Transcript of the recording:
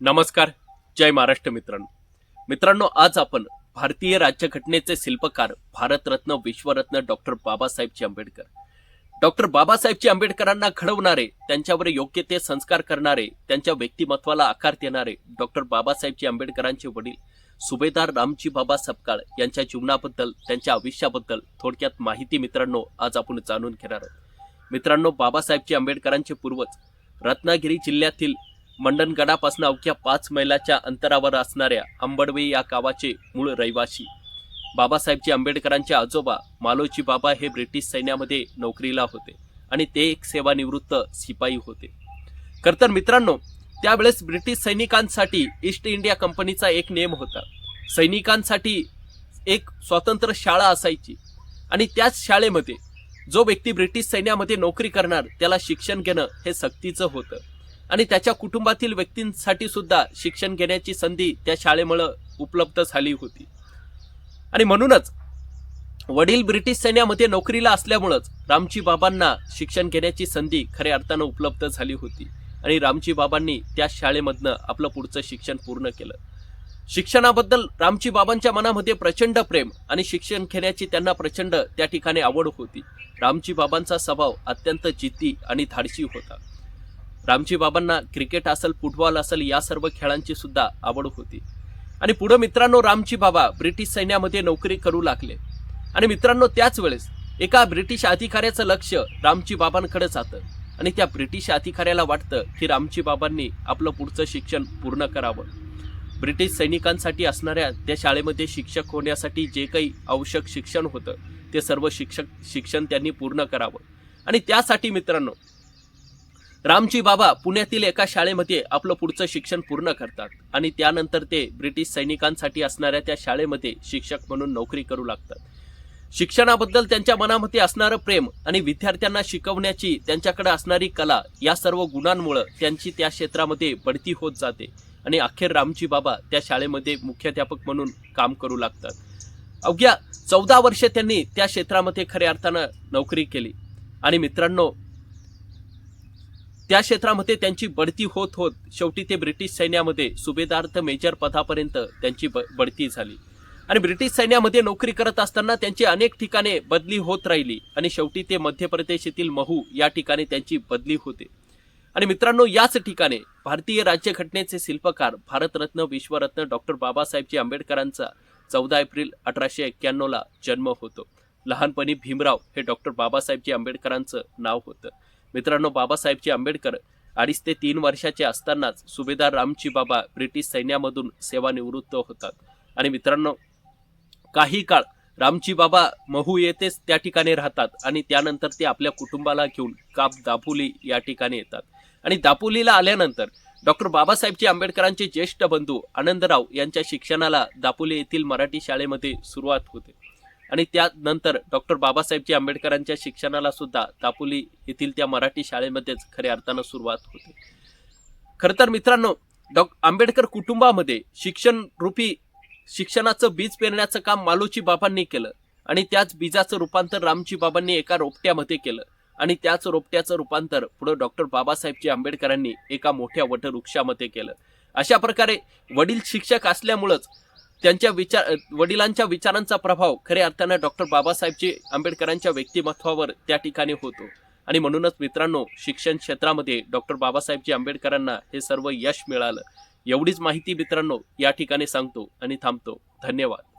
नमस्कार जय महाराष्ट्र मित्रांनो. मित्रांनो आज आपण भारतीय राज्यघटनेचे शिल्पकार भारतरत्न विश्वरत्न डॉक्टर बाबासाहेबजी आंबेडकर. डॉक्टर बाबासाहेबजी आंबेडकरांना घडवणारे त्यांच्यावर योग्य ते संस्कार करणारे त्यांच्या व्यक्तिमत्वाला आकार देणारे डॉक्टर बाबासाहेबजी आंबेडकरांचे वडील सुभेदार रामजी बाबा सपकाळ यांच्या जीवनाबद्दल त्यांच्या आयुष्याबद्दल थोडक्यात माहिती मित्रांनो आज आपण जाणून घेणार आहोत. मित्रांनो बाबासाहेबजी आंबेडकरांचे पूर्वज रत्नागिरी जिल्ह्यातील मंडणगडापासून अवघ्या पाच मैलाच्या अंतरावर असणाऱ्या आंबडवे या गावाचे मूळ रहिवासी. बाबासाहेबजी आंबेडकरांचे आजोबा मालोजी बाबा हे ब्रिटिश सैन्यामध्ये नोकरीला होते आणि ते एक सेवानिवृत्त शिपाई होते. खरं तर मित्रांनो त्यावेळेस ब्रिटिश सैनिकांसाठी ईस्ट इंडिया कंपनीचा एक नियम होता. सैनिकांसाठी एक स्वतंत्र शाळा असायची आणि त्याच शाळेमध्ये जो व्यक्ती ब्रिटिश सैन्यामध्ये नोकरी करणार त्याला शिक्षण घेणं हे सक्तीचं होतं. आणि त्याच्या कुटुंबातील व्यक्तींसाठी सुद्धा शिक्षण घेण्याची संधी त्या शाळेमुळं उपलब्ध झाली होती. आणि म्हणूनच वडील ब्रिटिश सैन्यामध्ये नोकरीला असल्यामुळंच रामजी बाबांना शिक्षण घेण्याची संधी खऱ्या अर्थानं उपलब्ध झाली होती. आणि रामजी बाबांनी त्या शाळेमधनं आपलं पुढचं शिक्षण पूर्ण केलं. शिक्षणाबद्दल रामजी बाबांच्या मनामध्ये प्रचंड प्रेम आणि शिक्षण घेण्याची त्यांना प्रचंड त्या ठिकाणी आवड होती. रामजी बाबांचा स्वभाव अत्यंत जिद्दी आणि धाडसी होता. रामजी बाबांना क्रिकेट असेल फुटबॉल असेल या सर्व खेळांची सुद्धा आवड होती. आणि पुढं मित्रांनो रामजी बाबा ब्रिटिश सैन्यामध्ये नोकरी करू लागले. आणि मित्रांनो त्याच वेळेस एका ब्रिटिश अधिकाऱ्याचं लक्ष रामजी बाबांकडे जातं. आणि त्या ब्रिटिश अधिकाऱ्याला वाटतं की रामजी बाबांनी आपलं पुढचं शिक्षण पूर्ण करावं. ब्रिटिश सैनिकांसाठी असणाऱ्या त्या शाळेमध्ये शिक्षक होण्यासाठी जे काही आवश्यक शिक्षण होतं ते सर्व शिक्षक शिक्षण त्यांनी पूर्ण करावं. आणि त्यासाठी मित्रांनो रामजी बाबा पुण्यातील एका शाळेमध्ये आपलं पुढचं शिक्षण पूर्ण करतात आणि त्यानंतर ते ब्रिटिश सैनिकांसाठी असणाऱ्या त्या शाळेमध्ये शिक्षक म्हणून नोकरी करू लागतात. शिक्षणाबद्दल त्यांच्या मनामध्ये असणारं प्रेम आणि विद्यार्थ्यांना शिकवण्याची त्यांच्याकडे असणारी कला या सर्व गुणांमुळं त्यांची त्या क्षेत्रामध्ये बढती होत जाते आणि अखेर रामजी बाबा त्या शाळेमध्ये मुख्याध्यापक म्हणून काम करू लागतात. अवघ्या चौदा वर्षे त्यांनी त्या क्षेत्रामध्ये खऱ्या अर्थानं नोकरी केली. आणि मित्रांनो त्या क्षेत्रामध्ये त्यांची बढती होत होत शेवटी ते ब्रिटिश सैन्यामध्ये सुभेदार तर मेजर पदापर्यंत त्यांची ब- बढती झाली. आणि ब्रिटिश सैन्यामध्ये नोकरी करत असताना त्यांची अनेक ठिकाणे बदली होत राहिली आणि शेवटी ते मध्य प्रदेश येथील महू या ठिकाणी त्यांची बदली होते. आणि मित्रांनो याच ठिकाणी भारतीय राज्यघटनेचे शिल्पकार भारतरत्न विश्वरत्न डॉक्टर बाबासाहेबजी आंबेडकरांचा चौदा एप्रिल अठराशे एक्क्याण्णवला जन्म होतो. लहानपणी भीमराव हे डॉक्टर बाबासाहेबजी आंबेडकरांचं नाव होतं. मित्रांनो बाबासाहेबजी आंबेडकर अडीच ते तीन वर्षाचे असतानाच सुभेदार रामची बाबा ब्रिटिश सैन्यामधून सेवानिवृत्त होतात. आणि मित्रांनो काही काळ रामची बाबा महू येथेच त्या ठिकाणी राहतात आणि त्यानंतर ते आपल्या कुटुंबाला घेऊन काप दापोली या ठिकाणी येतात. आणि दापोलीला आल्यानंतर डॉक्टर बाबासाहेबजी आंबेडकरांचे ज्येष्ठ बंधू आनंदराव यांच्या शिक्षणाला दापोली येथील मराठी शाळेमध्ये सुरुवात होते. आणि त्यानंतर डॉक्टर बाबासाहेबजी आंबेडकरांच्या शिक्षणाला सुद्धा दापोली येथील त्या मराठी शाळेमध्येच खऱ्या अर्थानं सुरुवात होते. खरं तर मित्रांनो डॉ आंबेडकर कुटुंबामध्ये शिक्षण रूपी शिक्षणाचं बीज पेरण्याचं काम मालोजी बाबांनी केलं आणि त्याच बीजाचं रूपांतर रामजी बाबांनी एका रोपट्यामध्ये केलं आणि त्याच रोपट्याचं रूपांतर पुढे डॉक्टर बाबासाहेबजी आंबेडकरांनी एका मोठ्या वटवृक्षामध्ये केलं. अशा प्रकारे वडील शिक्षक असल्यामुळंच त्यांच्या विचार वडिलांच्या विचारांचा प्रभाव खऱ्या अर्थानं डॉक्टर बाबासाहेबजी आंबेडकरांच्या व्यक्तिमत्वावर त्या ठिकाणी होतो. आणि म्हणूनच मित्रांनो शिक्षण क्षेत्रामध्ये डॉक्टर बाबासाहेबजी आंबेडकरांना हे सर्व यश मिळालं. एवढीच माहिती मित्रांनो या ठिकाणी सांगतो आणि थांबतो. धन्यवाद.